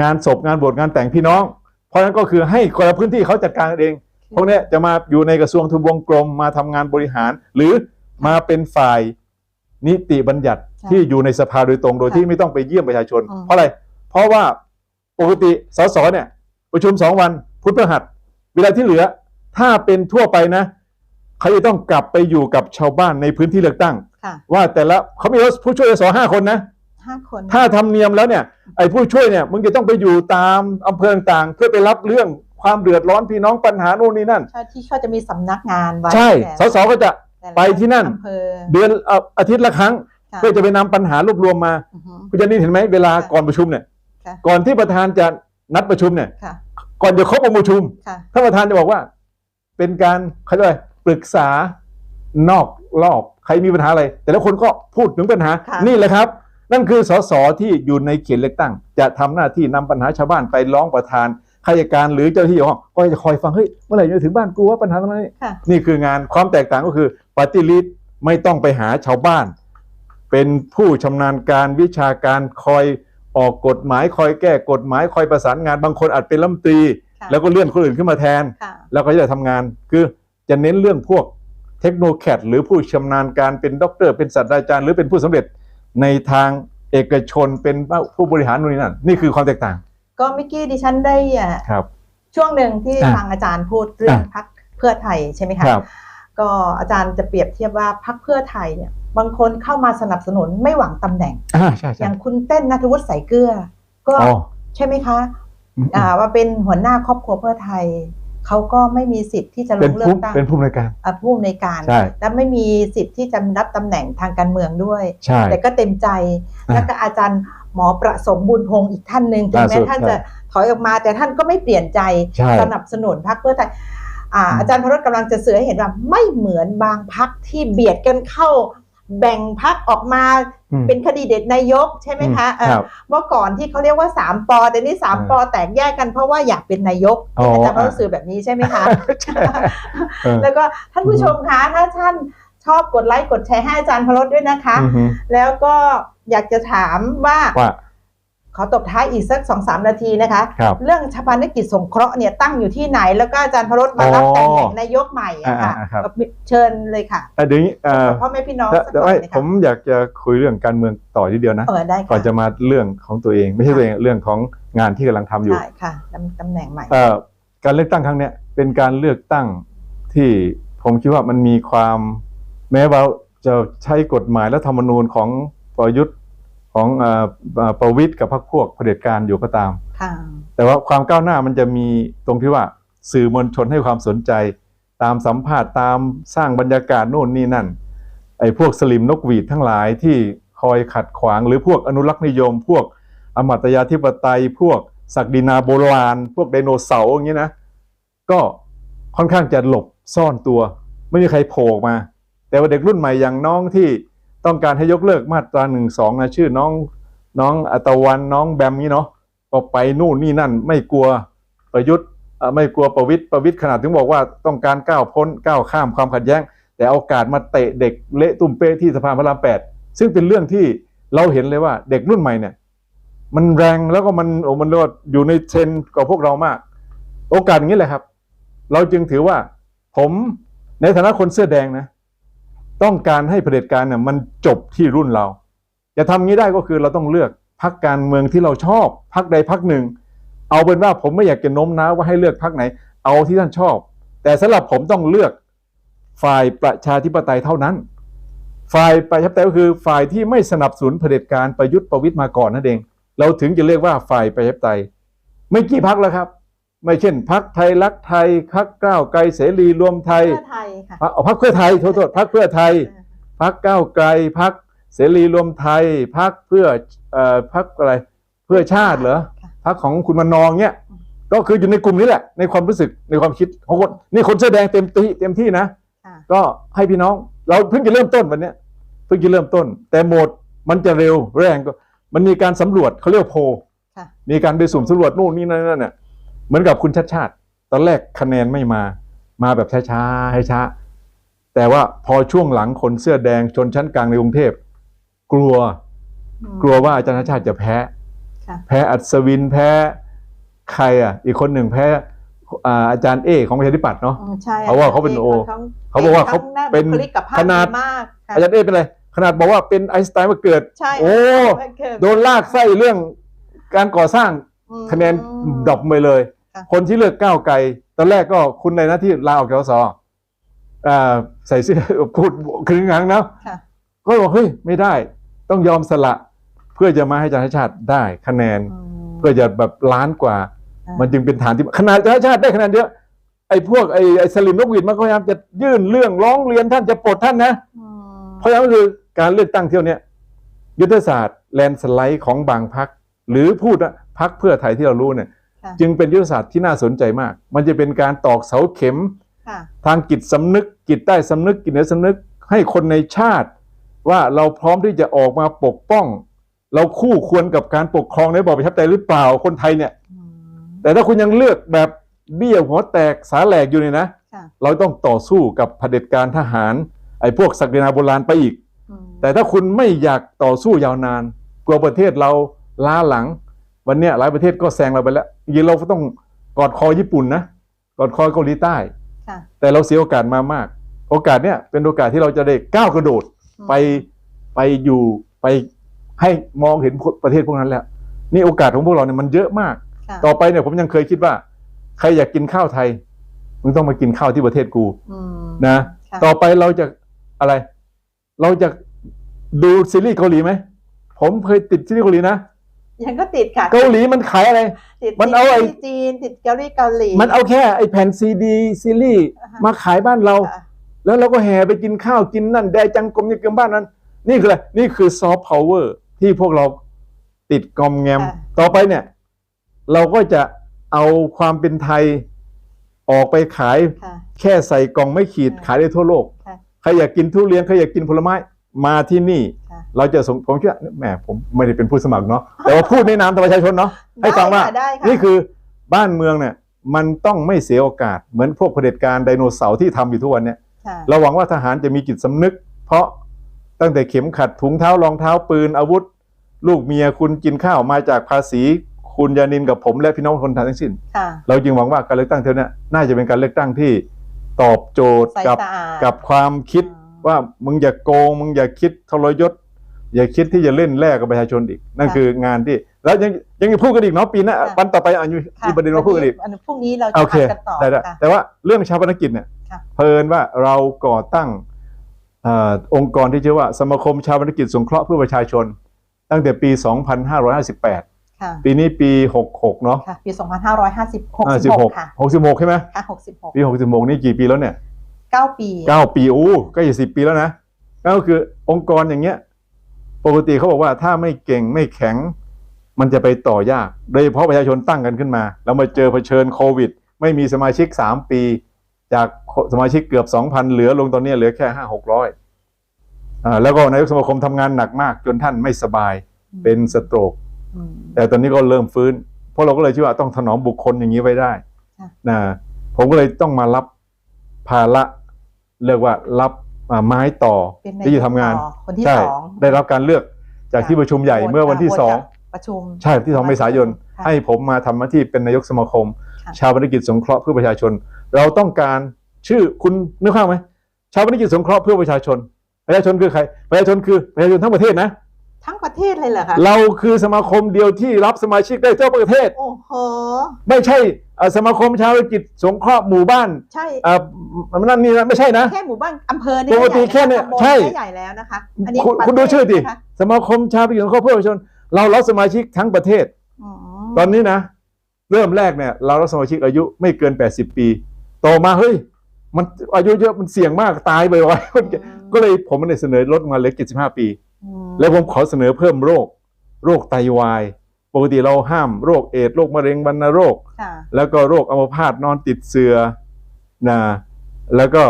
Speaker 2: งานศพงานบวชงานแต่งพี่น้อง เพราะฉะนั้นก็คือให้คนละพื้นที่เขาจัดการเอง พวกเนี้ยจะมาอยู่ในกระทรวงทบวงกรมมาทำงานบริหาร หรือมาเป็นฝ่ายนิติบัญญัติ
Speaker 1: ใช่
Speaker 2: ที่อยู่ในสภาโดยตรงโดย
Speaker 1: ค่ะ
Speaker 2: ที่ไม่ต้องไปเยี่ยมประชาชน
Speaker 1: อืม
Speaker 2: เพราะอะไร เพราะว่าปกติสสเนี่ย ประชุมสองวันพุธพฤหัส เวลาที่เหลือ ถ้าเป็นทั่วไปนะเขาจะต้องกลับไปอยู่กับชาวบ้านในพื้นที่เลือกตั้ง
Speaker 1: ค่ะ
Speaker 2: ว่าแต่ละเขามีผู้ช่วยสห้าคนนะ
Speaker 1: ห้าคน
Speaker 2: ถ้าทำเนียมแล้วเนี่ยไอ้ผู้ช่วยเนี่ยมึงจะต้องไปอยู่ตามอำเภอต่างๆเพื่อไปรับเรื่อง ความเดือดร้อนพี่น้องปัญหาโน่นนี่นั่น
Speaker 1: ใช่ที่เขาจะมีสำนักงานไว้
Speaker 2: ใช่
Speaker 1: แต่
Speaker 2: สสก็จะ
Speaker 1: แต่ละ
Speaker 2: ไปที่นั่น
Speaker 1: อำเภอ
Speaker 2: เดือนเอ่ออาทิตย์ละครั้ง
Speaker 1: ค่ะ
Speaker 2: เพื่อจะไปนำปัญหารวบรวมมา
Speaker 1: อือฮึ
Speaker 2: คุณจันนี่เห็นไหมเวลา
Speaker 1: ค่ะ
Speaker 2: ก่อนประชุมเนี่ย
Speaker 1: ค่ะ
Speaker 2: ก่อนที่ประธานจะนัดประชุมเนี่ย
Speaker 1: ค่ะ
Speaker 2: ก่อนจะครบองค์ประชุม
Speaker 1: ค่ะ
Speaker 2: ท่านประธานจะบอกว่า เป็นการเขาเรียกว่าปรึกษานอกรอบใครมีปัญหาอะไร แต่ละคนก็พูดถึงปัญหา
Speaker 1: ค่ะ
Speaker 2: นี่แหละครับ นั่นคือสสที่อยู่ในเขตเลือกตั้ง จะทำหน้าที่นำปัญหาชาวบ้านไปร้องประธาน ข้าราชการหรือเจ้าหน้าที่ของก็จะคอยฟังเฮ้ยเมื่อไหร่จะถึงบ้านกูว่าปัญหาตรงนี้
Speaker 1: ค่ะ
Speaker 2: นี่คืองานความแตกต่างก็คือปฏิริษไม่ต้องไปหาชาวบ้าน เป็นผู้ชำนาญการวิชาการคอยออกกฎหมายคอยแก้กฎหมายคอยประสานงานบางคนอาจเป็นรัฐมนตรี
Speaker 1: ค่ะ
Speaker 2: แล้วก็เลื่อนคนอื่นขึ้นมาแทน
Speaker 1: ค่ะ
Speaker 2: แล้วก็จะทำงานคือจะเน้นเรื่องพวกเทคโนแคดหรือผู้ชำนาญการเป็นด็อกเตอร์เป็นศาสตราจารย์หรือเป็นผู้สำเร็จในทางเอกชนเป็นผู้บริหารนู่นนี่นั่นนี่คือความแตกต่าง
Speaker 1: ก็เมื่อกี้ดิฉันได้อะ
Speaker 2: ครับ
Speaker 1: ช่วงหนึ่งที่
Speaker 2: อะ
Speaker 1: ฟังอาจารย์พูดเรื่อง
Speaker 2: อะ
Speaker 1: พักเพื่อไทยใช่ไหมคะ
Speaker 2: ครับ
Speaker 1: ก็อาจารย์จะเปรียบเทียบว่าพักเพื่อไทยเนี่ย บางคนเข้ามาสนับสนุนไม่หวังตำแหน่ง
Speaker 2: อ่าใช่
Speaker 1: อ
Speaker 2: ใช่
Speaker 1: ย่างคุณเต้นนัทวุฒิสายเกลือ ก็
Speaker 2: อ๋อ
Speaker 1: ใช่ไหมคะ
Speaker 2: อืม
Speaker 1: อ่าว่าเป็นหัวหน้าครอบครัวเพื่อไทยเขาก็ไม่มีสิทธิ์ที่จะล
Speaker 2: เป็น
Speaker 1: งเลือ
Speaker 2: ผู้
Speaker 1: กตั้ง
Speaker 2: เป็นผู้ในวยการ
Speaker 1: อ่าผู้อำนวยการ
Speaker 2: ใช่
Speaker 1: และไม่มีสิทธิ์ที่จะรับตำแหน่งทางการเมืองด้วย
Speaker 2: ใช่
Speaker 1: แต่ก็เต็มใจ
Speaker 2: อ่า
Speaker 1: แล้วก็อาจารย์ หมอประสงค์บุญพงศ์อีกท่านหนึ่งถึง
Speaker 2: ล่า
Speaker 1: แม้
Speaker 2: สุด
Speaker 1: ท่าน
Speaker 2: ใช่
Speaker 1: จะถอยออกมา แต่ท่านก็ไม่เปลี่ยนใจ
Speaker 2: ใช่
Speaker 1: สนับสนุนพรรคเพื่อไทยอ่า
Speaker 2: อืม
Speaker 1: อาจารย์พรสกำลังจะสื่อให้เห็นว่าไม่เหมือนบางพรรคที่เบียดกันเข้าแบ่งพรรคออกมา
Speaker 2: อืม
Speaker 1: เป็นคดีเด็ดนายกใช่ไหมคะ
Speaker 2: อืม
Speaker 1: เอ่อ
Speaker 2: ครับ
Speaker 1: เมื่อก่อนที่เขาเรียกว่าสามปอแต่นี่สาม
Speaker 2: อ่า
Speaker 1: ปอแตกแยกกันเพราะว่าอยากเป็นนายก
Speaker 2: อ๋อ
Speaker 1: อาจารย์พรส
Speaker 2: อ่า
Speaker 1: สื่อแบบนี้ใช่ไหมคะ
Speaker 2: ใช่เออ
Speaker 1: แล้วก็ท่านผู้ชมคะถ้าท่านชอบกดไลค์กดแชร์ให้อาจารย์พรสด้วยนะคะ
Speaker 2: อือฮึ
Speaker 1: แล้วก็ อยากจะถามว่า
Speaker 2: ว่า
Speaker 1: ขอตบท้ายอีกสักสองสามนาทีนะคะ
Speaker 2: ครับ
Speaker 1: เรื่องชาปนกิจสงเคราะห์เนี่ยตั้งอยู่ที่ไหน แล้วก็อาจารย์พรสมารับ
Speaker 2: อ๋อ
Speaker 1: ตำแหน่งนายกใหม่อะค่ะ
Speaker 2: อ่าๆครับ
Speaker 1: เชิญเลยค่ะ
Speaker 2: อะเดี๋ยวนี้เอ่อ
Speaker 1: พ่อแม่พี่น้อง
Speaker 2: แต่
Speaker 1: สัก
Speaker 2: แต่
Speaker 1: หน่
Speaker 2: ว่า
Speaker 1: อยนะ
Speaker 2: ผ
Speaker 1: คะ
Speaker 2: มอยากจะคุยเรื่องการเมืองต่อทีเดียวนะ
Speaker 1: เออได้
Speaker 2: ก่อน
Speaker 1: ค่ะ
Speaker 2: จะมาเรื่องของตัวเอง ไม่ใช่ตัวเองเรื่องของงานที่กำลังทำอยู่
Speaker 1: ได้ค่ะตำตำแหน่งใหม่
Speaker 2: เอ่อการเลือกตั้งครั้งเนี้ยเป็นการเลือกตั้งที่ผมคิดว่ามันมีความแม้ว่าจะใช้กฎหมายและธรรมนูญของประยุทธ์ ของเอ่อเอ่อประวิตยกับพรรคพวกเผด็จการอยู่ก็ตาม
Speaker 1: ค่ะ
Speaker 2: แต่ว่าความก้าวหน้ามันจะมีตรงที่ว่าสื่อมวลชนให้ความสนใจ ตามสัมภาษณ์ตามสร้างบรรยากาศโน่นนี่นั่นไอ้พวกสลิมนกหวีดทั้งหลายที่คอยขัดขวาง หรือพวกอนุรักษ์นิยม พวกอมตยาธิปไตย พวกศักดินาโบราณ พวกไดโนเสาร์อย่างนี้นะ ก็ค่อนข้างจะหลบซ่อนตัว ไม่มีใครโผล่ออกมา แต่ว่าเด็กรุ่นใหม่อย่างน้องที่ ต้องการให้ยกเลิกมาตราหนึ่งสองนะชื่อน้องน้องอัตวันน้องแบมนี้เนาะก็ไปนู่นนี่นั่น ไม่กลัวประยุทธ์ไม่กลัวประวิทย์ประวิทย์ขนาดถึงบอกว่าต้องการก้าวพ้นก้าวข้ามความขัดแย้ง แต่เอาโอกาสมาเตะเด็กเละตุ้มเป้ที่สะพานพระรามแปดซึ่งเป็นเรื่องที่เราเห็นเลยว่าเด็กรุ่นใหม่เนี่ย มันแรงแล้วก็มันโอ้มันรียกว่าอยู่ในเทรนกับพวกเรามาก โอกาสอย่างนี้แหละครับ เราจึงถือว่า ผมในฐานะคนเสื้อแดงนะ ต้องการให้เผด็จการเนี่ยมันจบที่รุ่นเรา จะทำงี้ได้ก็คือเราต้องเลือกพักการเมืองที่เราชอบพักใดพักหนึ่ง เอาเป็นว่าผมไม่อยากจะโน้มน้าวว่าให้เลือกพักไหน เอาที่ท่านชอบ แต่สำหรับผมต้องเลือกฝ่ายประชาธิปไตยเท่านั้น ฝ่ายประชาธิปไตยก็คือฝ่ายที่ไม่สนับสนุนเผด็จการประยุทธ์ประวิตยมาก่อนนั่นเอง เราถึงจะเรียกว่าฝ่ายประชาธิปไตย ไม่กี่พักแล้วครับ ไม่เช่นพักไทยรักไทยพักก้าวไกลเสรีรวมไทย
Speaker 1: เพื่อไทยค่ะ
Speaker 2: พรรคเอาพักเพื่อไทยโทษโทษพักเพื่อไทยพักก้าวไกลพักเสรีรวมไทยพักเพื่อเอ่อพักอะไรเพื่อชาติเหรอ
Speaker 1: ค่ะ
Speaker 2: พักของคุณมนองเนี่ยก็คืออยู่ในกลุ่มนี้แหละ ในความรู้สึกในความคิดของคนนี่คนเสื้อแดงเต็มที่เต็มที่นะ
Speaker 1: ค่ะ
Speaker 2: ก็ให้พี่น้องเราเพิ่งจะเริ่มต้นวันเนี้ยเพิ่งจะเริ่มต้น แต่โหมดมันจะเร็วแรงก็มันมีการสำรวจเขาเรียกว่าโพล
Speaker 1: ค่ะ
Speaker 2: มีการไปสุ่มสำรวจนู่นนี่นั่นนั่นน่ะ เหมือนกับคุณชัดชาติ ตอนแรกคะแนนไม่มามาแบบช้าๆให้ช้า แต่ว่าพอช่วงหลังคนเสื้อแดงชนชั้นกลางในกรุงเทพกลัว
Speaker 1: อืม
Speaker 2: กลัวว่าอาจารย์ชัดชาติจะแพ้
Speaker 1: ค่ะ
Speaker 2: แพ้อัศวินแพ้ใครอะ อีกคนหนึ่งแพ้อ่าอาจารย์เอของประชาธิปัตย์เนาะ
Speaker 1: อืมใช่
Speaker 2: เพราะว่าเขาเป็นโอ
Speaker 1: เขา
Speaker 2: เขาบอกว่าเขาเป็น
Speaker 1: บุคลิกภาพ
Speaker 2: ขนาด
Speaker 1: มากค่ะ
Speaker 2: อาจารย์เอเป็นอะไรขนาดบอกว่าเป็นไอน์สไตน์มาเกิด
Speaker 1: ใช่
Speaker 2: โอ้
Speaker 1: มันเกิ
Speaker 2: โดนลากไส้เรื่องการก่อสร้าง
Speaker 1: อืม
Speaker 2: คะแนนดรอปไปเลย
Speaker 1: ค่ะ
Speaker 2: คนที่เลือกก้าวไกลตอนแรกก็คุณในหน้าที่ลาออกจากสสอ่าใส่เสื้อพูดครึ่งหลังนะ
Speaker 1: ค่ะ
Speaker 2: ก็บอกเฮ้ยไม่ได้ ต้องยอมสละเพื่อจะมาให้อาจารย์ชาติชาติได้คะแนน
Speaker 1: อืม
Speaker 2: เพื่อจะแบบล้านกว่า
Speaker 1: อ่า
Speaker 2: มันจึงเป็นฐานที่ขนาดอาจารย์ชาติชาติได้คะแนนเยอะไอ้พวกไอ้ไอ้สลิมนกหวีดมันก็พยายามจะยื่นเรื่องร้องเรียนท่านจะปลดท่านนะ
Speaker 1: อืม
Speaker 2: เพราะฉะนั้นก็คือการเลือกตั้งเที่ยวเนี้ยยุทธศาสตร์แลนสไลด์ของบางพักหรือพูดว่าพักเพื่อไทยที่เรารู้เนี่ย
Speaker 1: ค่ะ
Speaker 2: จึงเป็นยุทธศาสตร์ที่น่าสนใจมาก มันจะเป็นการตอกเสาเข็ม
Speaker 1: ค่ะ
Speaker 2: ทางจิตสำนึก จิตใต้สำนึกจิตเหนือสำนึกให้คนในชาติ ว่าเราพร้อมที่จะออกมาปกป้อง เราคู่ควรกับการปกครองในระบอบประชาธิปไตยหรือเปล่าคนไทยเนี่ย
Speaker 1: อืม
Speaker 2: แต่ถ้าคุณยังเลือกแบบเบี้ยหัวแตกสาแหลกอยู่เนี่ยนะ
Speaker 1: ค่ะ
Speaker 2: เราต้องต่อสู้กับเผด็จการทหาร ไอ้พวกศักดินาโบราณไปอีก
Speaker 1: อืม
Speaker 2: แต่ถ้าคุณไม่อยากต่อสู้ยาวนาน กลัวประเทศเราล้าหลัง วันเนี้ยหลายประเทศก็แซงเราไปแล้วยิงเราก็ต้องกอดคอญี่ปุ่นนะกอดคอเกาหลีใต้
Speaker 1: ค่ะ
Speaker 2: แต่เราเสียโอกาสมามาก โอกาสเนี้ยเป็นโอกาสที่เราจะได้ก้าวกระโดด
Speaker 1: อืม
Speaker 2: ไปไปอยู่ไปให้มองเห็นประเทศพวกนั้นแล้วนี่โอกาสของพวกเราเนี่ยมันเยอะมาก
Speaker 1: ค่ะ
Speaker 2: ต่อไปเนี่ยผมยังเคยคิดว่า ใครอยากกินข้าวไทยมึงต้องมากินข้าวที่ประเทศกู
Speaker 1: อืม
Speaker 2: นะ
Speaker 1: ค่ะ
Speaker 2: ต่อไปเราจะอะไร เราจะดูซีรีส์เกาหลีไหมผมเคยติดซีรีส์เกาหลีนะ
Speaker 1: ยังก็ติดค่ะ
Speaker 2: เกาหลีมันขายอะไร
Speaker 1: ติด
Speaker 2: มันเอาไอ้
Speaker 1: ซีรีส์จีนติดเกาหลีเกาหลี
Speaker 2: มันเอาแค่ไอ้แผ่นซีดีซีรีส์
Speaker 1: อ่าฮะ
Speaker 2: มาขายบ้านเรา
Speaker 1: ค่ะ
Speaker 2: แล้วเราก็แห่ไปกินข้าวกินนั่นแดจังกรมยังเกิมบ้านนั้น นี่คืออะไรนี่คือซอฟต์พาวเวอร์ที่พวกเราติดกอมแงมต่อไปเนี่ย เราก็จะเอาความเป็นไทยออกไปขาย
Speaker 1: ค่ะ
Speaker 2: แค่ใส่กล่องไม่ขีด
Speaker 1: ค่ะ
Speaker 2: ขายได้ทั่วโลก
Speaker 1: ค่ะ
Speaker 2: ใครอยากกินทุเรียน ใครอยากกินผลไม้ มาที่นี่
Speaker 1: ค่ะ
Speaker 2: เราจะส่งผมคิดว่าแหมผมไม่ได้เป็นผู้สมัครเนาะแต่ว่าพูดในนามประชาชนเนาะให้ฟังว่า
Speaker 1: ได้ค่ะได้ค่ะ
Speaker 2: นี่คือบ้านเมืองเนี่ยมันต้องไม่เสียโอกาสเหมือนพวกเผด็จการไดโนเสาร์ที่ทำอยู่ทุกวันเนี่ย
Speaker 1: ค่ะ
Speaker 2: เราหวังว่าทหารจะมีจิตสำนึก เพราะตั้งแต่เข็มขัดถุงเท้ารองเท้าปืนอาวุธ ลูกเมียคุณกินข้าวมาจากภาษีคุณยานินกับผมและพี่น้องคนไทยทั้งสิ้น
Speaker 1: ค่ะ
Speaker 2: เราจึงหวังว่าการเลือกตั้งเท่านี้น่าจะเป็นการเลือกตั้งที่ตอบโจทย์
Speaker 1: ใส่
Speaker 2: กับ
Speaker 1: สะอาด
Speaker 2: กับความคิด
Speaker 1: อืม
Speaker 2: ว่ามึงอย่าโกงมึงอย่าคิดทรยศ อย่าคิดที่จะเล่นแลกกับประชาชนอีก นั่น
Speaker 1: ค่ะ
Speaker 2: คืองานที่ แล้วยังยังจะพูดกันอีกเนาะปีหน้า
Speaker 1: ค่ะ
Speaker 2: วันต่อไปอะมี
Speaker 1: ค่ะ
Speaker 2: มีประเด็นมาพูดกันอีก
Speaker 1: วันนี้พรุ่งนี้เราจะ
Speaker 2: โอเค
Speaker 1: อัดกันต่อ
Speaker 2: ได้ได้
Speaker 1: ค่ะ
Speaker 2: แต่ว่าเรื่องชาปนกิจเนี่ย
Speaker 1: ค่ะ
Speaker 2: เพลินว่าเราก่อตั้งเอ่อองค์กรที่ชื่อว่าสมาคมชาปนกิจสงเคราะห์เพื่อประชาชน ตั้งแต่ปี 2558
Speaker 1: ค่ะ
Speaker 2: ปีนี้ปี 66 เนาะ
Speaker 1: ค่ะปี 2556
Speaker 2: 56
Speaker 1: ค่ะ
Speaker 2: 66 ใช่ไหม
Speaker 1: ค่ะ66
Speaker 2: ปี 66 นี่กี่ปีแล้วเนี่ย
Speaker 1: 9 ปี
Speaker 2: เก้าปี โอ้ใกล้จะสิบปีแล้วนะ ก็คือองค์กรอย่างเงี้ย ปกติเขาบอกว่าถ้าไม่เก่งไม่แข็ง มันจะไปต่อยาก โดยเฉพาะประชาชนตั้งกันขึ้นมา แล้วมาเจอเผชิญโควิด ไม่มีสมาชิกสามปี จากสมาชิกเกือบสองพันเหลือลงตอนนี้เหลือแค่ห้าหกร้อยอ่าแล้วก็นายกสมาคมทำงานหนักมาก จนท่านไม่สบายเป็นสโตรก
Speaker 1: อืม
Speaker 2: แต่ตอนนี้ก็เริ่มฟื้น เพราะเราก็เลยเชื่อว่าต้องถนอมบุคคลอย่างนี้ไว้ได้
Speaker 1: ค่ะ
Speaker 2: นะผมก็เลยต้องมารับภาระเรียกว่ารับอ่า ไม้ต่อ
Speaker 1: เป็นนาย
Speaker 2: ที่จะทำงาน
Speaker 1: ต่อคนที่
Speaker 2: ใช่
Speaker 1: สอง
Speaker 2: ได้รับการเลือกจากที่ประชุมใหญ่
Speaker 1: โหวต
Speaker 2: เมื่อวันที่
Speaker 1: โหวต
Speaker 2: สอง
Speaker 1: จากประชุม
Speaker 2: ใช่ที่สองเมษายน
Speaker 1: ค่ะ
Speaker 2: ให้ผมมาทำหน้าที่เป็นนายกสมาคม
Speaker 1: ค่ะ
Speaker 2: ชาวบริกิจสงเคราะห์เพื่อประชาชน เราต้องการชื่อคุณนึกภาพไหมชาวบริกิจสงเคราะห์เพื่อประชาชน ประชาชนคือใคร ประชาชนคือประชาชนทั้งประเทศนะ
Speaker 1: ทั้งประเทศเลยเหรอคะ
Speaker 2: เราคือสมาคมเดียวที่รับสมาชิกได้ทั่วประเทศ
Speaker 1: โอ้โห
Speaker 2: ไม่ใช่เอ่อสมาคมชาวธุรกิจสงเคราะห์หมู่บ้าน
Speaker 1: ใช่
Speaker 2: เอ่อนั่นนี่นะไม่ใช่นะ
Speaker 1: แค่หมู่บ้านอำเภอนี่
Speaker 2: ปกติ
Speaker 1: ใหญ่
Speaker 2: แค่เนี่ย
Speaker 1: ตำบล
Speaker 2: ใช่
Speaker 1: ก็ใหญ่แล้วนะคะ อันนี้
Speaker 2: คุณ
Speaker 1: ประ
Speaker 2: คุณดู
Speaker 1: เทศ
Speaker 2: ชื่อดิ
Speaker 1: นะคะ
Speaker 2: สมาคมชาวธุรกิจสงเคราะห์เพื่อประชาชน เรารับสมาชิกทั้งประเทศ
Speaker 1: อ๋อ
Speaker 2: ตอนนี้นะ เริ่มแรกเนี่ยเรารับสมาชิกอายุไม่เกิน 80 ปีโตมาเฮ้ย มันอายุเยอะมันเสี่ยงมากตายไปไว้ก็เลยผมเลยเสนอลดมาเหลือ75 ปี
Speaker 1: อืม
Speaker 2: แล้วผมขอเสนอเพิ่มโรค โรคไตวาย ปกติเราห้ามโรคเอดส์โรคมะเร็งวัณโรค
Speaker 1: ค่ะ
Speaker 2: แล้วก็โรคอัมพาตนอนติดเสือนะแล้วก็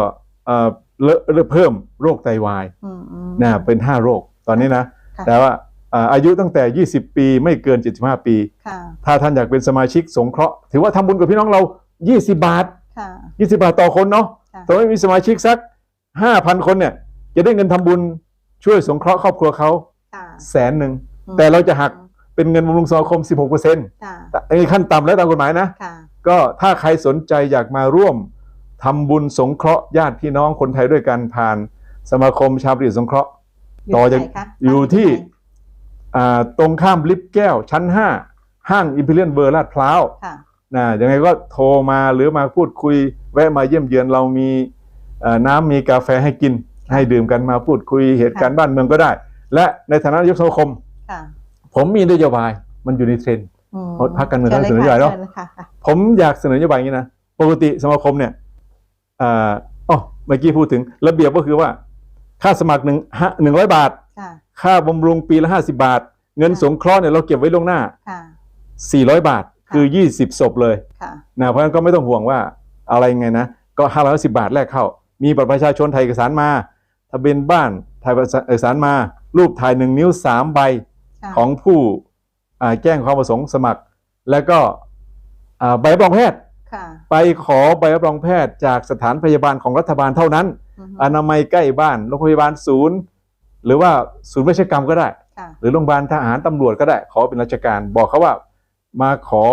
Speaker 2: เอ่อเลอะเลอะเพิ่มโรคไตวาย
Speaker 1: อืมอืม
Speaker 2: นะเป็น5โรคตอนนี้นะ
Speaker 1: ค่ะ
Speaker 2: แต่ว่าอ่าอายุตั้งแต่ 20 ปีไม่เกิน 75 ปี
Speaker 1: ค่ะ
Speaker 2: ถ้าท่านอยากเป็นสมาชิกสงเคราะห์ ถือว่าทำบุญกับพี่น้องเรา 20 บาท
Speaker 1: ค่ะ
Speaker 2: 20 บาทต่อคนเนาะ
Speaker 1: ค่ะ
Speaker 2: แต่ว่ามีสมาชิกสัก 5,000 คนเนี่ย จะได้เงินทำบุญ ช่วยสงเคราะห์ครอบครัวเขา
Speaker 1: ค่ะ
Speaker 2: แสนหนึ่ง แต่เราจะหัก เป็นเงินบำรุงสมาคม 16%อ
Speaker 1: ค่ะั
Speaker 2: นนี้ขั้นต่ำแล้วตามกฎหมายนะ
Speaker 1: ค่ะ
Speaker 2: ก็ถ้าใครสนใจอยากมาร่วมทำบุญสงเคราะห์ญาติพี่น้องคนไทยด้วยกันผ่านสมาคมชาวประดิษฐ์สงเคราะห์ต่อจาก
Speaker 1: ที่ไหนคะ
Speaker 2: อยู่ที่อ่าตรงข้ามลิฟต์แก้วชั้น 5 ห้างอิมพีเรียนเบอร์ลาดพร้าว
Speaker 1: ค่ะ
Speaker 2: นะยังไงก็โทรมาหรือมาพูดคุยแวะมาเยี่ยมเยือนเรามีเอ่อน้ำมีกาแฟให้กิน ให้ดื่มกันมาพูดคุยเหตุการณ์บ้านเมืองก็ได้ และในฐานะนายกสมาคม
Speaker 1: ค่ะ
Speaker 2: ผมมีนโยบายมันอยู่ในเทรนด์
Speaker 1: อืม
Speaker 2: พรรคการเมือง
Speaker 1: ชิญ
Speaker 2: เสนอนโยบายเนอะ
Speaker 1: ชิญค่ะค่ะ
Speaker 2: ผมอยากเสนอนโยบายอย่างนี้นะปกติสมาคมเนี่ยอ่าอ๋อเมื่อกี้พูดถึงระเบียบก็คือว่า ค่าสมัครหนึ่งหนึ่งร้อยบาท
Speaker 1: ค่ะ
Speaker 2: ค่าบำรุงปีละห้าสิบาท เงิน
Speaker 1: ค่ะ
Speaker 2: สงเคราะห์เนี่ยเราเก็บไว้ล่วงหน้า
Speaker 1: ค่ะ
Speaker 2: สี่ร้อยบาทคือยี่สิบศพเลย
Speaker 1: ค่ะ
Speaker 2: นะเพราะฉะนั้นก็ไม่ต้องห่วงว่าอะไรไงนะ ก็ห้าร้อยสิบาทแรกเข้า มีบัตรประชาชนถ่ายเอกสารมา ทะเบียนบ้านถ่ายเอกสารมา รูปถ่ายหนึ่งนิ้วสามใบ
Speaker 1: ค่ะ
Speaker 2: ของผู้อ่าแจ้งความประสงค์สมัคร แล้วก็อ่าใบรับรองแพทย์
Speaker 1: ค่ะ
Speaker 2: ไปขอใบรับรองแพทย์จากสถานพยาบาลของรัฐบาลเท่านั้น
Speaker 1: อืม
Speaker 2: อนามัยใกล้บ้านโรงพยาบาลศูนย์ หรือว่าศูนย์เวชกรรมก็ได้
Speaker 1: ค่ะ
Speaker 2: หรือโรงพยาบาลทหารตำรวจก็ได้ ขอเป็นราชการ บอกเขาว่ามาขอ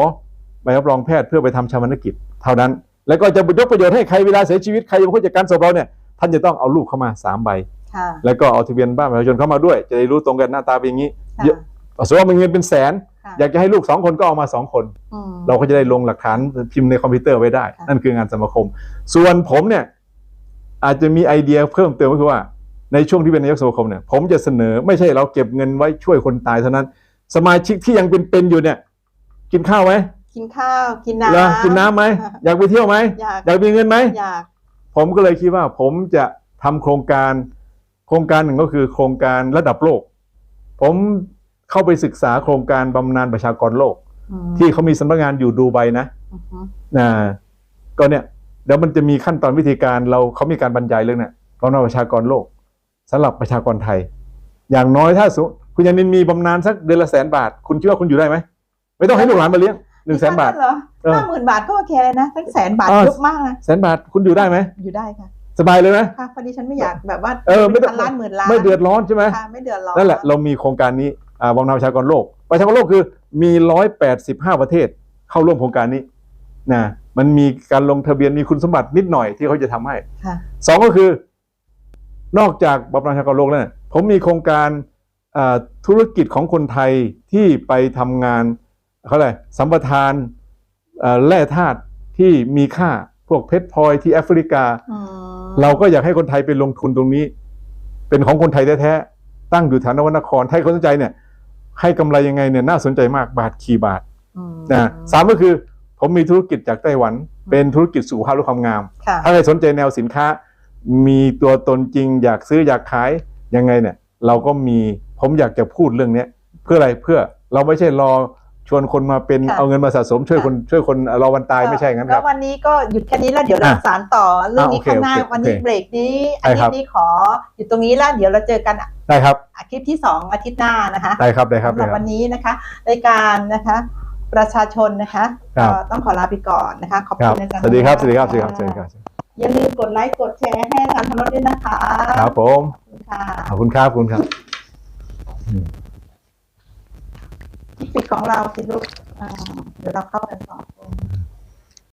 Speaker 2: ใบรับรองแพทย์เพื่อไปทำชาวนกิจเท่านั้น แล้วก็จะยกประโยชน์ให้ใครเวลาเสียชีวิตใครจะเป็นผู้จัดการศพเราเนี่ย ท่านจะต้องเอารูปเข้ามาสามใบ
Speaker 1: ค่ะ
Speaker 2: แล้วก็เอาทะเบียนบ้านประชาชนเข้ามาด้วย จะได้รู้ตรงกันหน้าตาเป็นอย่างนี้
Speaker 1: ค่ะ
Speaker 2: เยอะสมมติว่ามีเงินเป็นแสน
Speaker 1: ค่ะ
Speaker 2: อยากจะให้ลูกสองคนก็เอามาสองคน
Speaker 1: อืม
Speaker 2: เราก็จะได้ลงหลักฐานพิมพ์ในคอมพิวเตอร์ไว้ได้
Speaker 1: ค่ะ
Speaker 2: นั่นคืองานสมาคม ส่วนผมเนี่ยอาจจะมีไอเดียเพิ่มเติมก็คือว่าในช่วงที่เป็นนายกสมาคมเนี่ยผมจะเสนอไม่ใช่เราเก็บเงินไว้ช่วยคนตายเท่านั้น สมาชิกที่ยังเป็นเป็นอยู่เนี่ย กินข้าวไหม
Speaker 1: กินข้าวกิน
Speaker 2: เหรอ
Speaker 1: น้ำ
Speaker 2: กินน้ำไหมอยากไปเที่ยวไหม
Speaker 1: อยาก
Speaker 2: อยากมีเงินไหม
Speaker 1: อยาก
Speaker 2: ผมก็เลยคิดว่าผมจะทำโครงการ โครงการหนึ่งก็คือ โครงการระดับโลก ผมเข้าไปศึกษาโครงการบำนาญประชากรโลก
Speaker 1: อืม
Speaker 2: ที่เขามีสำนักงานอยู่ดูไบนะ
Speaker 1: อือฮึ
Speaker 2: นะก็เนี่ยเดี๋ยวมันจะมีขั้นตอนวิธีการเราเขามีการบรรยายเรื่องเนี่ยบำนาญประชากรโลกสำหรับประชากรไทย อย่างน้อยถ้าสมมุติคุณยานินมีบำนาญสักเดือนละแสนบาท คุณคิดว่าคุณอยู่ได้ไหมไม่ต้องให้ลูกหลานมาเลี้ยง หนึ่งแสนบาท
Speaker 1: เหรอ
Speaker 2: เออ
Speaker 1: ห้าหมื่นบาทก็โอเคเลยนะทั้งแสนบาท
Speaker 2: อ่า
Speaker 1: เยอะมากนะ
Speaker 2: แสนบาทคุณอยู่ได้ไหม
Speaker 1: อยู่ได้ค่ะ
Speaker 2: สบายเลยไหม
Speaker 1: ค่ะพอดีฉันไม่อยากแบบว่า
Speaker 2: เออไม่ต้อง
Speaker 1: พันล้านหมื่นล้าน
Speaker 2: ไม่เดือดร้อนใช่ไหม
Speaker 1: ค่ะไม่เดือดร้อน
Speaker 2: นั่นแหละเรามีโครงการนี้อ่าบำนาญประชากรโลก ประชากรโลกคือมีร้อยแปดสิบห้าประเทศเข้าร่วมโครงการนี้นะมันมีการลงทะเบียนมีคุณสมบัตินิดหน่อยที่เขาจะทำให้
Speaker 1: ค่ะ
Speaker 2: สองก็คือ นอกจากบำนาญประชากรโลกแล้วเนี่ยผมมีโครงการอ่าธุรกิจของคนไทยที่ไปทำงาน เขาอะไรยสัมปทานอ่าแร่ธาตุที่มีค่าพวกเพชรพลอยที่แอฟริกา
Speaker 1: อืม
Speaker 2: เราก็อยากให้คนไทยไปลงทุนตรงนี้ เป็นของคนไทยแท้ๆตั้งอยู่แถวนวนครให้คนสนใจเนี่ย ให้กำไรยังไงเนี่ยน่าสนใจมากบาทคีบาท
Speaker 1: อืม
Speaker 2: นะสามก็คือผมมีธุรกิจจากไต้หวัน เป็นธุรกิจสุขภาพและความงาม
Speaker 1: ค่ะ
Speaker 2: ถ้าใครสนใจแนวสินค้า มีตัวตนจริง อยากซื้ออยากขายยังไงเนี่ย เราก็มีผมอยากจะพูดเรื่องเนี้ยเพื่ออะไรเพื่อเราไม่ใช่รอ ชวนคนมาเป็น
Speaker 1: ค่ะ
Speaker 2: เอาเงินมาสะสมช่วยคนช่วยคนรอวันตายไม่ใช่งั้นค
Speaker 1: แล้
Speaker 2: รั
Speaker 1: ว
Speaker 2: บ
Speaker 1: วันนี้ก็หยุดแค่นี้แล้วเดี๋ยวเรา
Speaker 2: อะ
Speaker 1: สารต่อเรื่องนี้
Speaker 2: อะโอเค
Speaker 1: ข้างหน้า
Speaker 2: โอเค
Speaker 1: วันนี้
Speaker 2: โอเค
Speaker 1: เบรกนี้
Speaker 2: ได้
Speaker 1: อา
Speaker 2: ค
Speaker 1: ทิ
Speaker 2: รั
Speaker 1: ต
Speaker 2: บ
Speaker 1: ย์นี้ขออยู่ตรงนี้แล้วเดี๋ยวเราเจอกัน
Speaker 2: ได้ครับ
Speaker 1: อาคลิปที่สองอาทิตย์หน้านะคะ
Speaker 2: ได้ครับได้ครับ
Speaker 1: สำห
Speaker 2: ได้
Speaker 1: รับ
Speaker 2: ครับ
Speaker 1: วันนี้นะคะรายการนะคะ ประชาชนนะคะ
Speaker 2: ครับ
Speaker 1: ก็ต้องขอลาไปก่อนนะคะ ขอบ
Speaker 2: ครั
Speaker 1: คุ
Speaker 2: บ
Speaker 1: ณอาจารย์
Speaker 2: สวัสดีครับสวัสดีครับสวัสดีครับสวัสดีครับ
Speaker 1: อย่าลืมกดไลค์กดแชร์ให้อาจารย์ธนรสด้วยนะคะ
Speaker 2: ครับผม
Speaker 1: ขอบคุณค่ะ
Speaker 2: ขอบคุณครับขอบคุณครับ
Speaker 1: ที่ ปิดของเราสิลูกเดี๋ยวเราเข้าไปสองคน